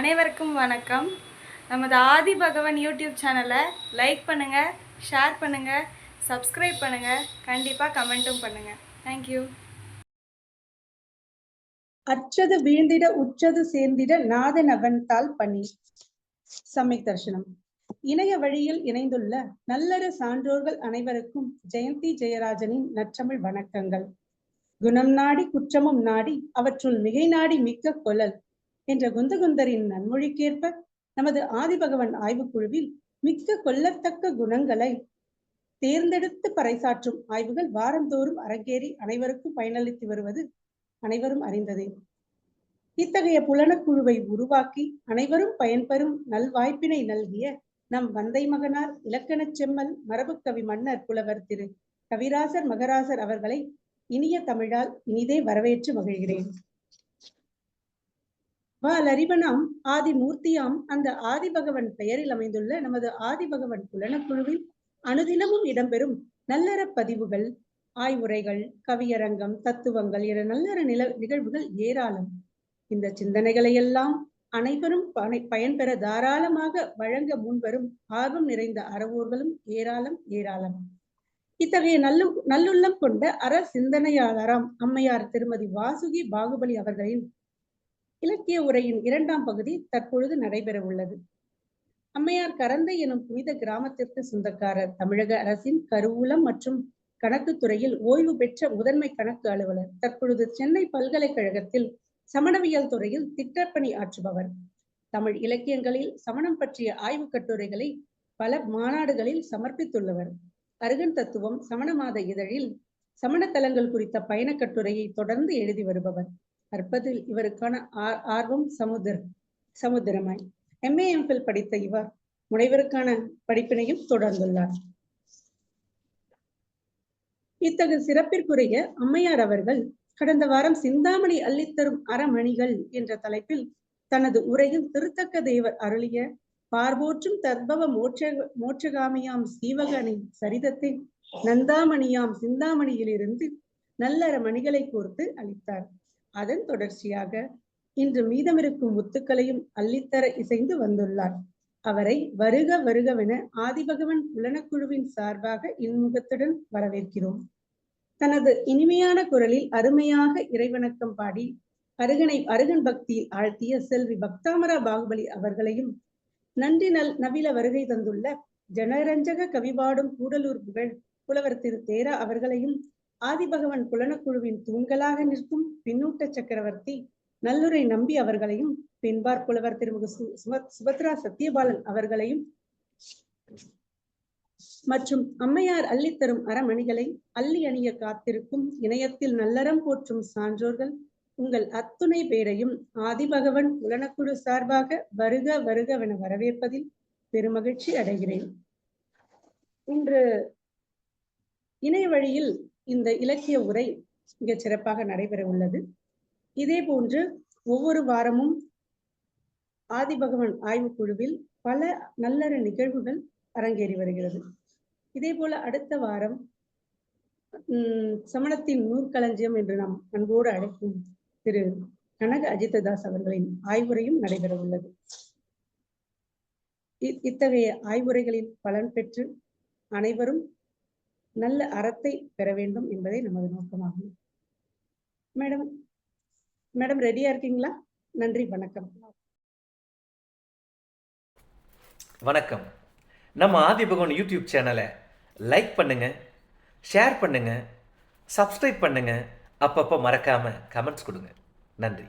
அனைவருக்கும் வணக்கம். நமது ஆதி பகவன் யூடியூப் சேனலை லைக் பண்ணுங்கள் ஷேர் பண்ணுங்கள் சப்ஸ்கிரைப் பண்ணுங்கள் கண்டிப்பாக கமெண்ட்டும் பண்ணுங்கள் தேங்க்யூ அற்றது வீழ்ந்திட உற்றது சேர்ந்திட நாதன் அவன் பணி சம்யக் தர்ஷனம் இணைய வழியில் இணைந்துள்ள நல்லற சான்றோர்கள் அனைவருக்கும் ஜெயந்தி ஜெயராஜனின் நற்றமிழ் வணக்கங்கள். குணம் நாடி குற்றமும் நாடி அவற்றுள் மிகை நாடி மிக்க கொலல் என்ற குந்தகுந்தரின் நன்மொழிக்கேற்ப நமது ஆதிபகவன் ஆய்வுக்குழுவில் மிக்க கொல்லத்தக்க குணங்களை தேர்ந்தெடுத்து பறைசாற்றும் ஆய்வுகள் வாரந்தோறும் அரங்கேறி அனைவருக்கும் பயனளித்து வருவது அனைவரும் அறிந்ததே. இத்தகைய புலனக்குழுவை உருவாக்கி அனைவரும் பயன்பெறும் நல்வாய்ப்பினை நல்கிய நம் வந்தை மகனார் இலக்கணச் செம்மல் மரபுக்கவி மன்னர் புலவர் திரு கவிராசர் மகராசர் அவர்களை இனிய தமிழால் இனிதே வரவேற்று மகிழ்கிறேன். வாலறிவனாம் ஆதிமூர்த்தியாம் அந்த ஆதிபகவன் பெயரில் அமைந்துள்ள நமது ஆதிபகவன் புலனக்குழுவில் அனுதினமும் இடம்பெறும் நல்லற பதிவுகள் ஆய்வுரைகள் கவியரங்கம் தத்துவங்கள் என நல்லற நில நிகழ்வுகள் ஏராளம். இந்த சிந்தனைகளை எல்லாம் அனைவரும் பனை- பயன்பெற தாராளமாக வழங்க முன்வரும் ஆர்வம் நிறைந்த அறவோர்களும் ஏராளம் ஏராளம். இத்தகைய நல்லு நல்லுள்ளம் கொண்ட அற சிந்தனையாளராம் அம்மையார் திருமதி வாசுகி பாகுபலி அவர்களின் இலக்கிய உரையின் இரண்டாம் பகுதி தற்பொழுது நடைபெற உள்ளது அம்மையார் கரந்தை எனும் புனித கிராமத்திற்கு சொந்தக்காரர் தமிழக அரசின் கருவூலம் மற்றும் கணக்கு துறையில் ஓய்வு பெற்ற முதன்மை கணக்கு அலுவலர். தற்பொழுது சென்னை பல்கலைக்கழகத்தில் சமணவியல் துறையில் திட்டப்பணி ஆற்றுபவர். தமிழ் இலக்கியங்களில் சமணம் பற்றிய ஆய்வுக் கட்டுரைகளை பல மாநாடுகளில் சமர்ப்பித்துள்ளவர். அருகன் தத்துவம் சமண மாத இதழில் சமண தலங்கள் குறித்த பயணக் கட்டுரையை தொடர்ந்து எழுதி வருபவர். கற்பதில் இவருக்கான ஆர்- ஆர்வம் சமுதிர் சமுத்திரமாய் எம்ஏ எம்பில் படித்த இவர் முனைவருக்கான படிப்பினையும் தொடர்ந்துள்ளார். இத்தகு சிறப்பிற்குரிய அம்மையார் அவர்கள் கடந்த வாரம் சிந்தாமணி அள்ளித்தரும் அறமணிகள் என்ற தலைப்பில் தனது உரையில் திருத்தக்க தேவர் அருளிய பார்வோற்றும் தத்பவ மோட்ச மோட்சகாமியாம் சீவகனின் சரிதத்தை நந்தாமணியாம் சிந்தாமணியிலிருந்து நல்லற மணிகளை கோர்த்து அளித்தார். அதன் தொடர்ச்சியாக இன்று மீதமிருக்கும் முத்துக்களையும் அள்ளித்தர இசைந்து வந்துள்ளார். அவரை வருக வருகவென ஆதிபகவன் புலனக்குழுவின் சார்பாக இன்முகத்துடன் வரவேற்கிறோம். தனது இனிமையான குரலில் அருமையாக இறைவணக்கம் பாடி அருகனை அருகன் பக்தியில் ஆழ்த்திய செல்வி பக்தாமரா பாகுபலி அவர்களையும் நன்றி நல் நவீன வருகை தந்துள்ள ஜனரஞ்சக கவிபாடும் கூடலூர் புகழ் புலவர் திரு தேரா அவர்களையும் ஆதிபகவன் புலனக்குழுவின் தூண்களாக நிற்கும் பின்னூட்ட சக்கரவர்த்தி நல்லுரை நம்பி அவர்களையும் பின்பார் புலவர் திருமுக சுபத்ரா சத்யபாலன் அவர்களையும் மற்றும் அம்மையார் அள்ளித்தரும் அறமணிகளை அள்ளி அணிய காத்திருக்கும் இணையத்தில் நல்லறம் போற்றும் சான்றோர்கள் உங்கள் அத்துணை பேரையும் ஆதிபகவன் புலனக்குழு சார்பாக வருக வருகவென வரவேற்பதில் பெருமகிழ்ச்சி அடைகிறேன். இன்று இணைய வழியில் இந்த இலக்கிய உரை மிகச் சிறப்பாக நடைபெற உள்ளது. இதே போன்று ஒவ்வொரு வாரமும் ஆதிபகவன் ஆய்வுக்குழுவில் பல நல்லற நிகழ்வுகள் அரங்கேறி வருகிறது. இதே போல அடுத்த வாரம் உம் சமணத்தின் நூற்களஞ்சியம் என்று நாம் அன்போடு அழைக்கும் திரு கனக அஜித்ததாஸ் அவர்களின் ஆய்வுரையும் நடைபெற உள்ளது. இ- இத்தகைய ஆய்வுரைகளில் பலன் பெற்று அனைவரும் நல்ல அறத்தை பெற வேண்டும் என்பதே நமது நோக்கமாகும். மேடம் மேடம் ரெடியா இருக்கீங்களா? நன்றி வணக்கம். வணக்கம். நம்ம ஆதிபகவன் யூடியூப் சேனலை லைக் பண்ணுங்க ஷேர் பண்ணுங்க சப்ஸ்கிரைப் பண்ணுங்க. அப்பப்போ மறக்காம கமெண்ட்ஸ் கொடுங்க. நன்றி.